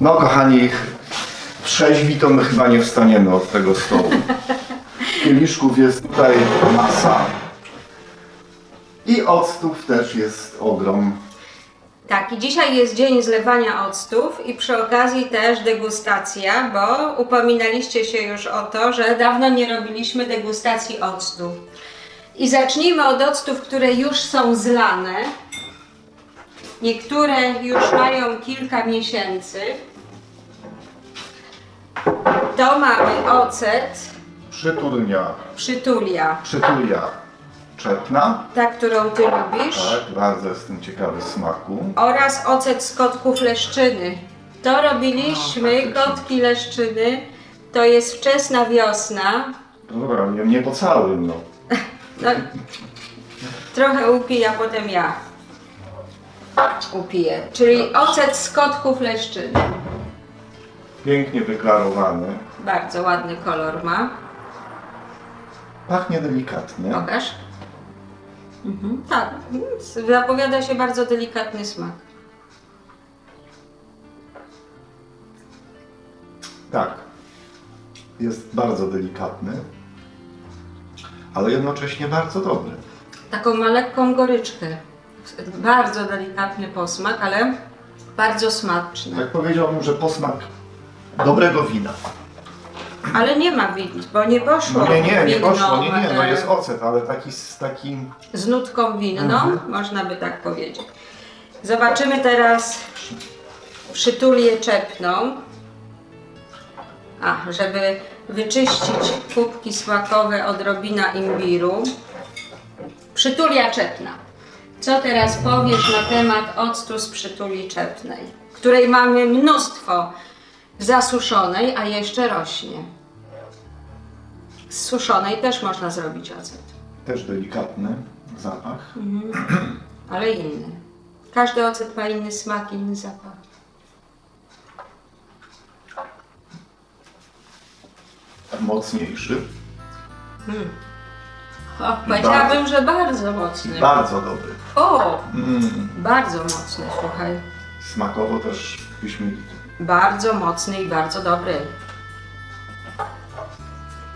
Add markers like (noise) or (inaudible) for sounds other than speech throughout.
No kochani, trzeźwi to my chyba nie wstaniemy od tego stołu. Kieliszków jest tutaj masa. I octów też jest ogrom. Tak, i dzisiaj jest dzień zlewania octów i przy okazji też degustacja, bo upominaliście się już o to, że dawno nie robiliśmy degustacji octów. I zacznijmy od octów, które już są zlane. Niektóre już mają kilka miesięcy. To mamy ocet Przytulnia, przytulia, przytulia czepna. ta, którą ty lubisz. Tak, bardzo jestem ciekawy smaku. oraz ocet z kotków leszczyny. To robiliśmy, No, kotki leszczyny. To jest wczesna wiosna. No Dobra, nie, nie po całym, no. (laughs) No, trochę upij, a potem ja upiję. Czyli ocet z kotków leszczyny. Pięknie wyklarowany. Bardzo ładny kolor ma. Pachnie delikatnie. Pokaż. Mhm, tak, zapowiada się bardzo delikatny smak. Tak. Jest bardzo delikatny, ale jednocześnie bardzo dobry. Taką ma lekką goryczkę. Bardzo delikatny posmak, ale bardzo smaczny. Tak powiedziałbym, że posmak dobrego wina. Ale nie ma win, bo nie poszło. No nie, nie, nie poszło, nie, nie, no e, jest ocet, ale taki z takim... Z nutką winną, Mhm. można by tak powiedzieć. Zobaczymy teraz przytulię czepną. A, żeby wyczyścić kubki smakowe odrobina imbiru. Przytulia czepna. Co teraz powiesz na temat octu z przytuli czepnej, której mamy mnóstwo zasuszonej, a jeszcze rośnie. Z suszonej też można zrobić ocet. Też delikatny zapach. ale inny. Każdy ocet ma inny smak, inny zapach. Mocniejszy. O, powiedziałabym, że bardzo mocny. Bardzo dobry. O, Mm. bardzo mocny, słuchaj. Smakowo też wyśmienity. Bardzo mocny i bardzo dobry.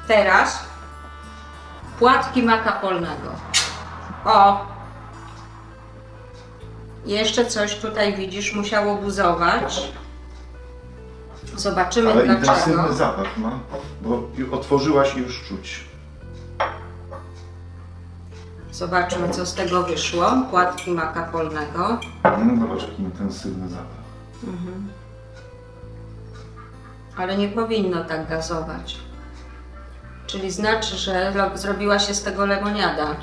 Teraz płatki maka polnego. O! Jeszcze coś tutaj widzisz, musiało buzować. Zobaczymy Ale dlaczego. intensywny zapach ma, bo otworzyłaś i już czuć. Zobaczmy, co z tego wyszło. Płatki maka polnego. Mm, zobacz, jaki intensywny zapach. Ale nie powinno tak gazować. Czyli znaczy, że zrobiła się z tego lemoniada.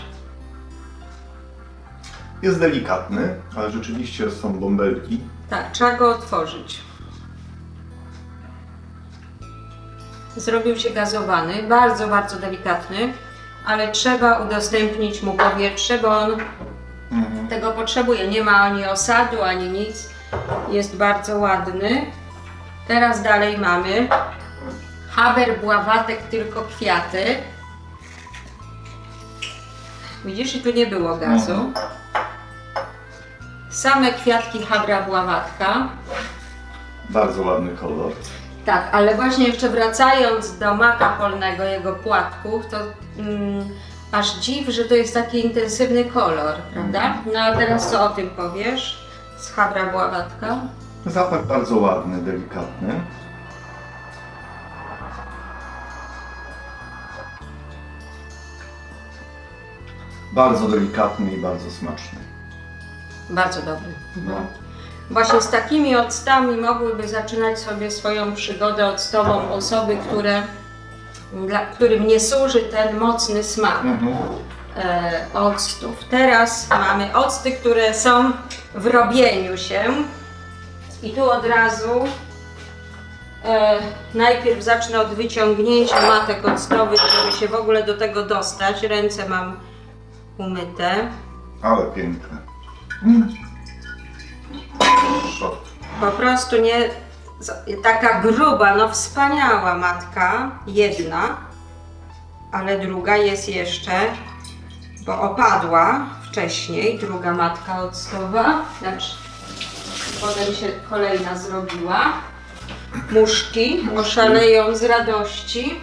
Jest delikatny, ale rzeczywiście są bąbelki. Tak, trzeba go otworzyć. Zrobił się gazowany, bardzo, bardzo delikatny, ale trzeba udostępnić mu powietrze, bo on Mhm. tego potrzebuje. Nie ma ani osadu, ani nic. Jest bardzo ładny. Teraz dalej mamy haber bławatek, tylko kwiaty. Widzisz, i tu nie było gazu. Mhm. Same kwiatki habra bławatka. Bardzo ładny kolor. Tak, ale właśnie jeszcze wracając do maka polnego, jego płatków, to mm, aż dziw, że to jest taki intensywny kolor, prawda? No a teraz co o tym powiesz? Z habra bławatka? Zapach bardzo ładny, delikatny. Bardzo delikatny i bardzo smaczny. Bardzo dobry. No. Właśnie z takimi octami mogłyby zaczynać sobie swoją przygodę octową osoby, które, dla którym nie służy ten mocny smak. Mhm. e, octów. Teraz mamy octy, które są w robieniu się. I tu od razu e, najpierw zacznę od wyciągnięcia matek octowych, żeby się w ogóle do tego dostać. Ręce mam umyte. Ale piękne. Szok. Po prostu nie taka gruba, no wspaniała matka, jedna, ale druga jest jeszcze, bo opadła wcześniej, druga matka octowa, znaczy potem się kolejna zrobiła. muszki oszaleją z radości.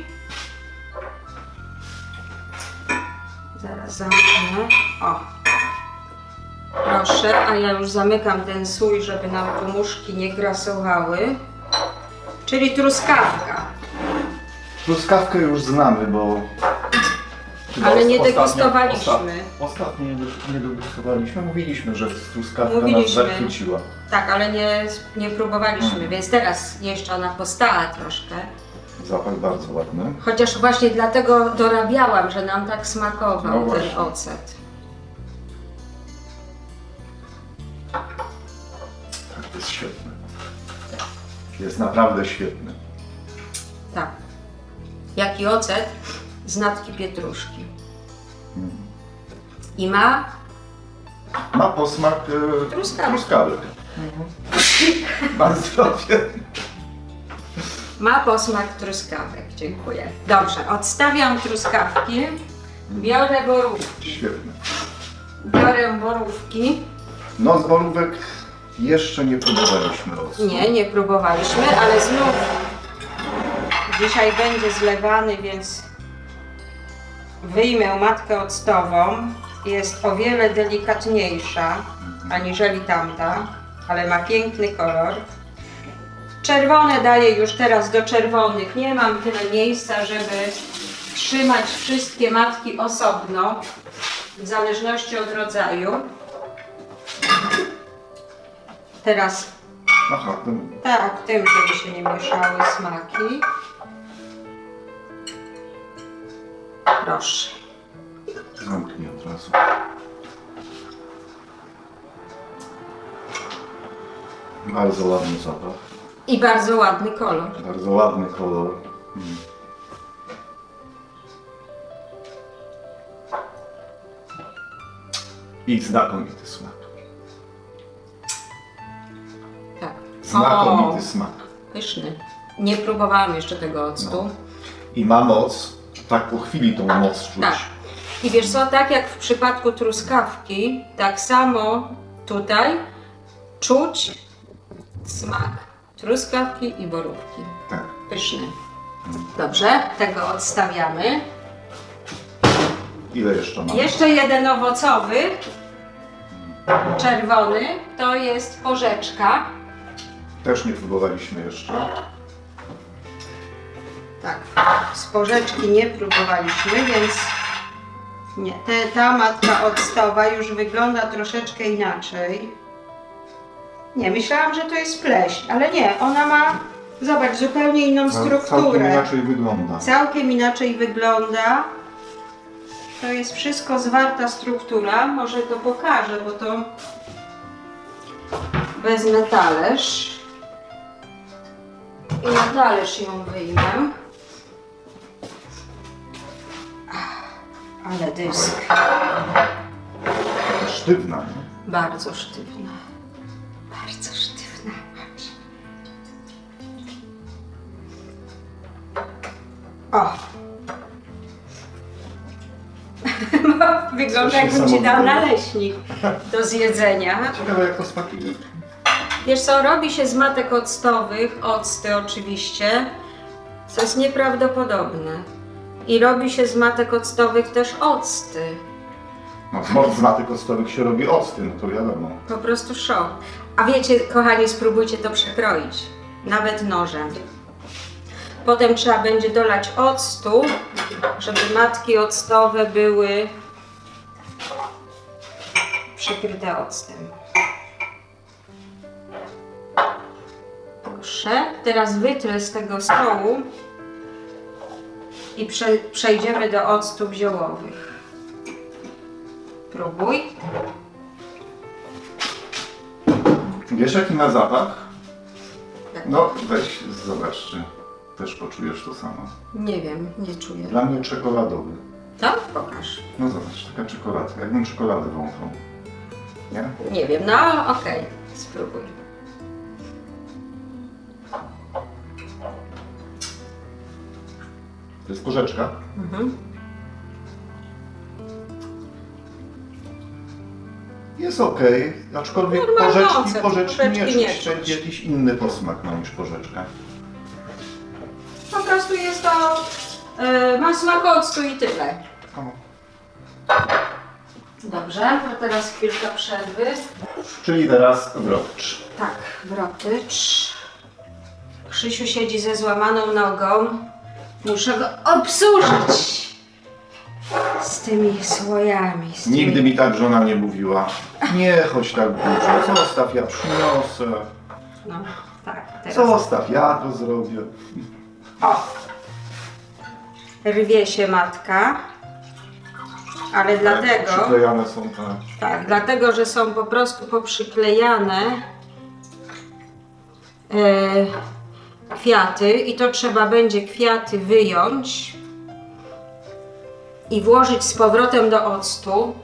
Zaraz zamknę. O. Proszę, a ja już zamykam ten sój, żeby nam tu muszki nie grasowały. Czyli truskawka. Truskawkę już znamy, bo... Chyba Ale os- nie ostatnio- degustowaliśmy. osta- Ostatnio nie, de- nie degustowaliśmy. Mówiliśmy, że truskawka Mówiliśmy. nas zachwyciła. Tak, ale nie, nie próbowaliśmy, więc teraz jeszcze ona postała troszkę. Zapach bardzo ładny. Chociaż właśnie dlatego dorabiałam, że nam tak smakował No ten właśnie. ocet. Jest naprawdę świetny. Tak. Jaki ocet z natki pietruszki. I ma Ma posmak e, Truskawek. truskawek. Na zdrowie. Ma posmak truskawek. Dziękuję. Dobrze, odstawiam truskawki. Biorę borówki. Świetne. Biorę borówki. No z borówek jeszcze nie próbowaliśmy octu. Nie, nie próbowaliśmy, ale znów dzisiaj będzie zlewany, więc wyjmę matkę octową. Jest o wiele delikatniejsza aniżeli tamta, ale ma piękny kolor. Czerwone daję już teraz do czerwonych. Nie mam tyle miejsca, żeby trzymać wszystkie matki osobno, w zależności od rodzaju. Teraz Aha, to tak, tym, żeby się nie mieszały smaki. Proszę. zamknij od razu. Bardzo ładny zapach. I bardzo ładny kolor. Bardzo ładny kolor. Mm. I znakomity smak. Znakomity smak. pyszny. Nie próbowałam jeszcze tego octu. No. I ma moc, tak po chwili tą moc czuć. Tak. I wiesz co, tak jak w przypadku truskawki, tak samo tutaj czuć smak truskawki i borówki. tak. Pyszny. Dobrze, tego odstawiamy. Ile jeszcze mamy? Jeszcze jeden owocowy, czerwony, to jest porzeczka. Też nie próbowaliśmy jeszcze. Tak, z porzeczki nie próbowaliśmy, więc nie. Te, ta matka octowa już wygląda troszeczkę inaczej. Nie, myślałam, że to jest pleśń, ale nie, ona ma, zobacz, zupełnie inną Całkiem strukturę. inaczej wygląda. Całkiem inaczej wygląda. To jest wszystko zwarta struktura. Może to pokażę, bo to wezmę talerz. I na talerz ją wyjmę. Ale dysk. Sztywna, nie? Bardzo sztywna. Bardzo sztywna. Patrz. O! (laughs) Wygląda Coś jakbym ci dał naleśnik do zjedzenia. Ciekawe jak to smakuje. Wiesz co, robi się z matek octowych, octy oczywiście, co jest nieprawdopodobne. I robi się z matek octowych też octy. No, z matek octowych się robi octy, no to wiadomo. Po prostu szok. A wiecie, kochani, spróbujcie to przekroić. Nawet nożem. Potem trzeba będzie dolać octu, żeby matki octowe były przykryte octem. Proszę. Teraz wytrę z tego stołu i prze, przejdziemy do octów ziołowych. Próbuj. Wiesz jaki ma zapach? Tak. No weź zobacz, czy też poczujesz to samo. Nie wiem, nie czuję. Dla mnie czekoladowy. Tak? Pokaż. No zobacz, taka czekoladka, jakbym czekoladę wąchał. Nie? Nie wiem, no okej, spróbuj. To jest porzeczka. Mhm. Jest okej, aczkolwiek Normalny porzeczki, ocet, nie nie czuć. Jakiś inny posmak ma niż porzeczka. Po prostu jest to, e, ma smak octu i tyle. Dobrze, to teraz chwilkę przerwy. Czyli teraz wrocz. Tak, wrotycz. Krzysiu siedzi ze złamaną nogą. Muszę go obsłużyć z tymi słojami. Z tymi... Nigdy mi tak żona nie mówiła. Nie chodź tak dużo, zostaw, ja przyniosę. No, tak, teraz. Zostaw, ja to zrobię. O! Rwie się matka. Ale dlatego, Przyklejane są tak. tak, dlatego, że są po prostu poprzyklejane e, kwiaty i to trzeba będzie kwiaty wyjąć i włożyć z powrotem do octu.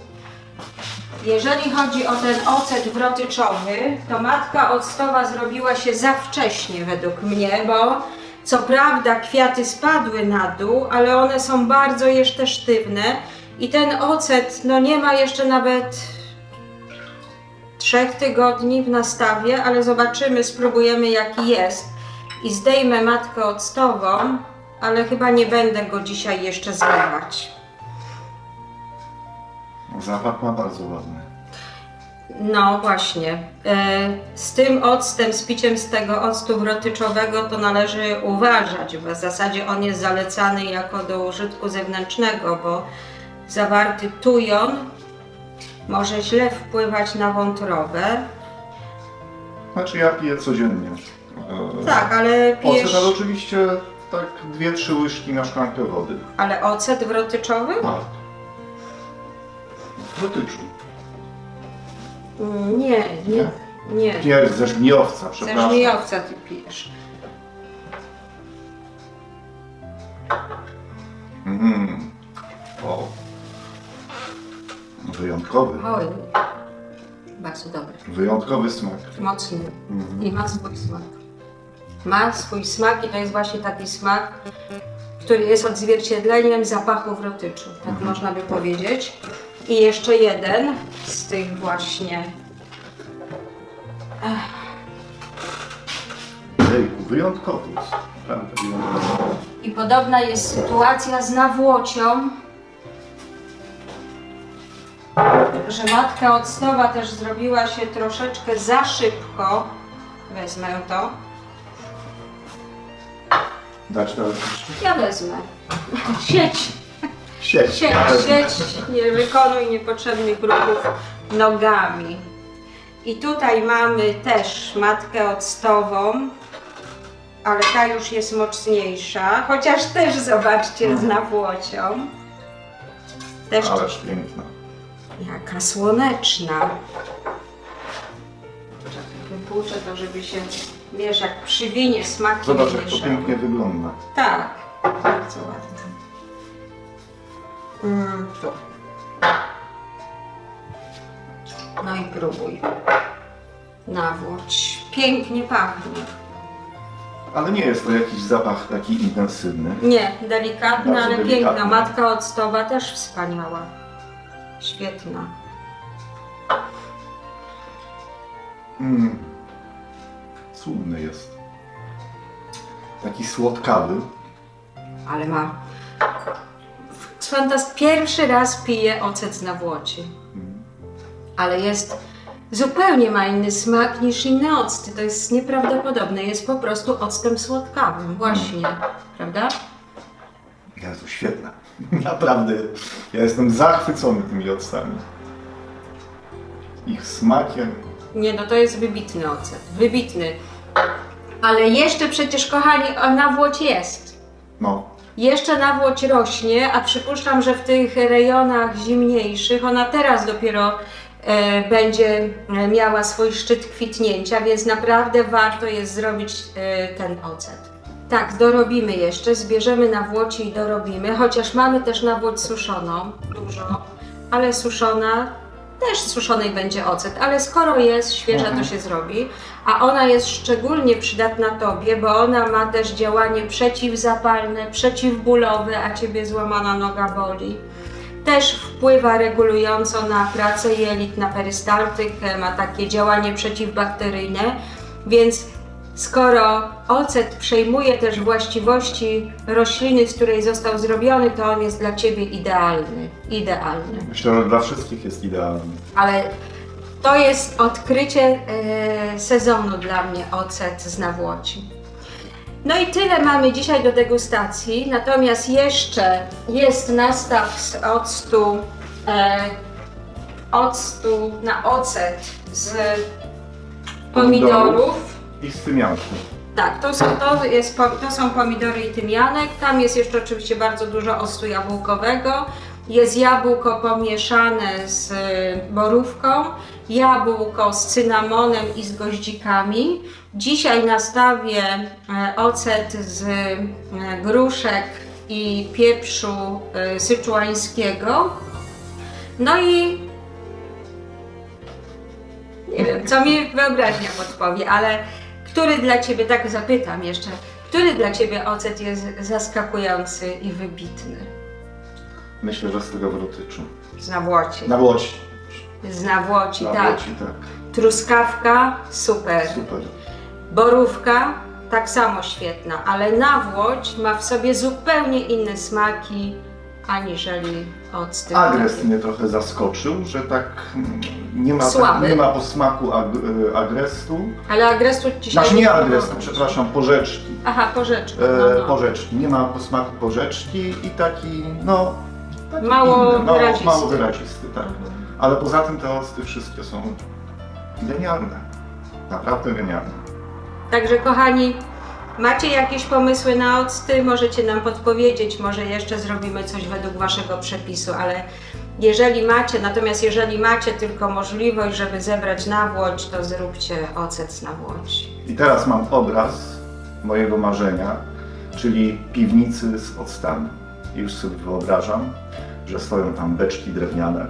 Jeżeli chodzi o ten ocet wrotyczowy, to matka octowa zrobiła się za wcześnie według mnie, bo co prawda kwiaty spadły na dół, ale one są bardzo jeszcze sztywne i ten ocet no nie ma jeszcze nawet trzech tygodni w nastawie, ale zobaczymy, spróbujemy jaki jest. I zdejmę matkę octową, ale chyba nie będę go dzisiaj jeszcze zlewać. Zapach ma bardzo ładny. No właśnie. E, Z tym octem, z piciem z tego octu wrotyczowego to należy uważać, bo w zasadzie on jest zalecany jako do użytku zewnętrznego, bo zawarty tujon może źle wpływać na wątrobę. Znaczy ja piję codziennie. E, Tak, ale Ocet, pijesz... ale oczywiście tak dwie, trzy łyżki na szklankę wody. Ale ocet wrotyczowy? Tak. Dotyczu. Mm, Nie, nie, nie. Nie, ze żmijowca, Ze przepraszam. żmijowca ty pijesz. Mm. O. Wyjątkowy. Oj, bardzo dobry. Wyjątkowy smak. Mocny. I ma swój smak. Ma swój smak i to jest właśnie taki smak, który jest odzwierciedleniem zapachu wrotyczu, tak można by powiedzieć. I jeszcze jeden z tych właśnie. Ejku, wyjątkowy jest. Wyjątkowy. I podobna jest sytuacja z nawłocią, że matka octowa też zrobiła się troszeczkę za szybko. Wezmę to. Dać jeszcze? Ja wezmę. Sieć. Sieć. Sieć, sieć, nie wykonuj niepotrzebnych ruchów nogami. I tutaj mamy też matkę octową, ale ta już jest mocniejsza, chociaż też zobaczcie z nawłocią. Też Ależ piękna. jaka słoneczna. Wypłuczę to, żeby się, wiesz, jak przywinie smaki Zobacz jak to pięknie wygląda. Tak, bardzo ładnie. Mm, tu. No i próbuj. Nawłódź. Pięknie pachnie. Ale nie jest to jakiś zapach taki intensywny. Nie, delikatna, Bardzo ale delikatna. piękna. Matka octowa też wspaniała. Świetna. Mm. Cudny jest. Taki słodkawy. Ale ma... Fantas pierwszy raz piję ocet z nawłoci. Ale jest... Zupełnie ma inny smak niż inne octy. To jest nieprawdopodobne. Jest po prostu octem słodkawym. Właśnie. Prawda? Jezu, świetna. (laughs) Naprawdę. Ja jestem zachwycony tymi octami. Ich smakiem. Nie, no to jest wybitny ocet. Wybitny. Ale jeszcze przecież, kochani, nawłoć jest. No. Jeszcze nawłoć rośnie, a przypuszczam, że w tych rejonach zimniejszych ona teraz dopiero e, będzie e, miała swój szczyt kwitnięcia, więc naprawdę warto jest zrobić e, ten ocet. Tak, dorobimy jeszcze, zbierzemy nawłoci i dorobimy, chociaż mamy też nawłoć suszoną, dużo, ale suszona, też suszonej będzie ocet, ale skoro jest świeża, to się zrobi, a ona jest szczególnie przydatna Tobie, bo ona ma też działanie przeciwzapalne, przeciwbólowe, a Ciebie złamana noga boli. Też wpływa regulująco na pracę jelit, na perystaltykę, ma takie działanie przeciwbakteryjne, więc Skoro ocet przejmuje też właściwości rośliny, z której został zrobiony, to on jest dla Ciebie idealny. Idealny. Myślę, że dla wszystkich jest idealny. Ale to jest odkrycie e, sezonu dla mnie, ocet z nawłoci. No i tyle mamy dzisiaj do degustacji, natomiast jeszcze jest nastaw z octu, e, octu na ocet z pomidorów. I z tymianką. Tak, to są, to, jest, to są pomidory i tymianek. Tam jest jeszcze oczywiście bardzo dużo octu jabłkowego. Jest jabłko pomieszane z y, borówką, jabłko z cynamonem i z goździkami. Dzisiaj nastawię e, ocet z e, gruszek i pieprzu e, syczuańskiego. No i nie wiem, co mi wyobraźnia podpowie, ale który dla Ciebie, tak zapytam jeszcze, który dla Ciebie ocet jest zaskakujący i wybitny? Myślę, że z tego wrotyczu. Z nawłoci. Na. Z nawłoci, Na tak. Tak. Truskawka, super. Super. Borówka, tak samo świetna, ale nawłoć ma w sobie zupełnie inne smaki aniżeli octy. Agres mnie trochę zaskoczył, że tak nie ma, Słaby. nie ma posmaku ag, agrestu. Ale agresu dzisiaj Znaczy nie agrestu, przepraszam, porzeczki. Aha, porzeczka. E, No, no. Porzeczki. Nie ma posmaku porzeczki i taki, no... Taki Mało inny, mało, wyrazisty. mało wyrazisty, tak. Mhm. Ale poza tym te octy wszystkie są genialne. Naprawdę genialne. Także kochani, macie jakieś pomysły na octy? Możecie nam podpowiedzieć, może jeszcze zrobimy coś według Waszego przepisu, ale jeżeli macie, natomiast jeżeli macie tylko możliwość, żeby zebrać nawłoć, to zróbcie ocet z nawłoci. I teraz mam obraz mojego marzenia, czyli piwnicy z octami. Już sobie wyobrażam, że stoją tam beczki drewniane,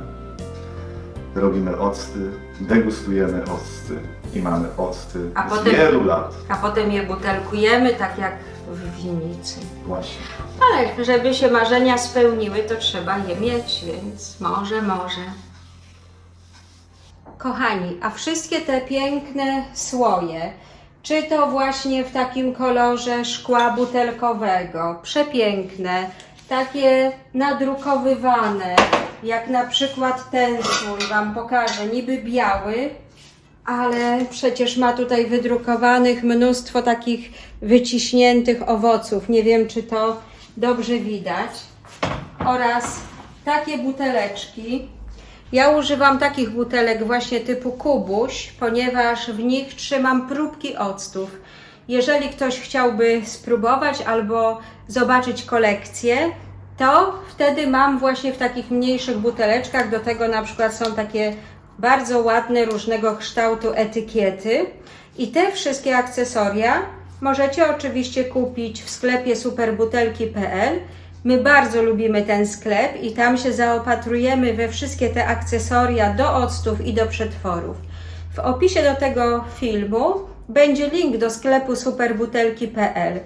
robimy octy, degustujemy octy i mamy octy A z potem- wielu lat. A potem je butelkujemy, tak jak w winnicy. Właśnie. Ale żeby się marzenia spełniły, to trzeba je mieć, więc może, może. Kochani, a wszystkie te piękne słoje, czy to właśnie w takim kolorze szkła butelkowego, przepiękne, takie nadrukowywane, jak na przykład ten słój, Wam pokażę, niby biały, ale przecież ma tutaj wydrukowanych mnóstwo takich wyciśniętych owoców. Nie wiem, czy to dobrze widać. Oraz takie buteleczki. Ja używam takich butelek właśnie typu kubuś, ponieważ w nich trzymam próbki octów. Jeżeli ktoś chciałby spróbować albo zobaczyć kolekcję, to wtedy mam właśnie w takich mniejszych buteleczkach. Do tego na przykład są takie bardzo ładne, różnego kształtu etykiety. I te wszystkie akcesoria możecie oczywiście kupić w sklepie superbutelki.pl. My bardzo lubimy ten sklep i tam się zaopatrujemy we wszystkie te akcesoria do octów i do przetworów. W opisie do tego filmu będzie link do sklepu superbutelki.pl.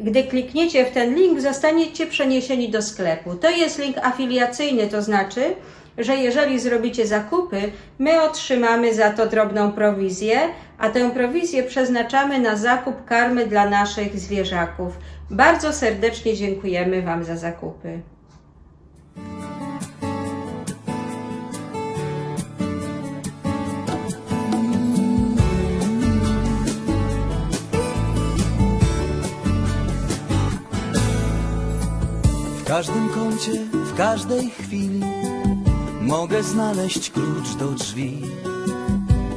Gdy klikniecie w ten link, zostaniecie przeniesieni do sklepu. To jest link afiliacyjny, to znaczy, że jeżeli zrobicie zakupy, my otrzymamy za to drobną prowizję, a tę prowizję przeznaczamy na zakup karmy dla naszych zwierzaków. Bardzo serdecznie dziękujemy Wam za zakupy. W każdym kącie, w każdej chwili mogę znaleźć klucz do drzwi.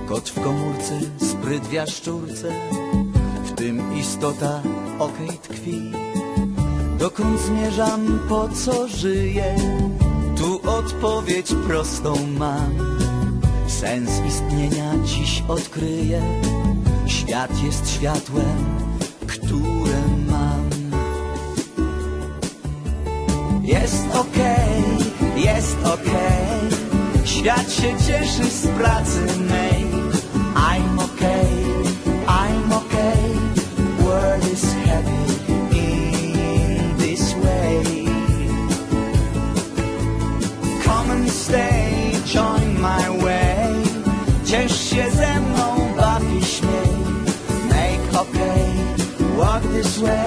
Kot w komórce, spryt w jaszczurce, w tym istota okej tkwi. Dokąd zmierzam, po co żyję? Tu odpowiedź prostą mam. Sens istnienia dziś odkryję. Świat jest światłem, które mam. Jest okej, jest okej Świat się cieszy z pracy mej. I'm okay, I'm okay. World is heavy in this way. Come and stay, join my way. Ciesz się ze mną, baw i Make up walk this way.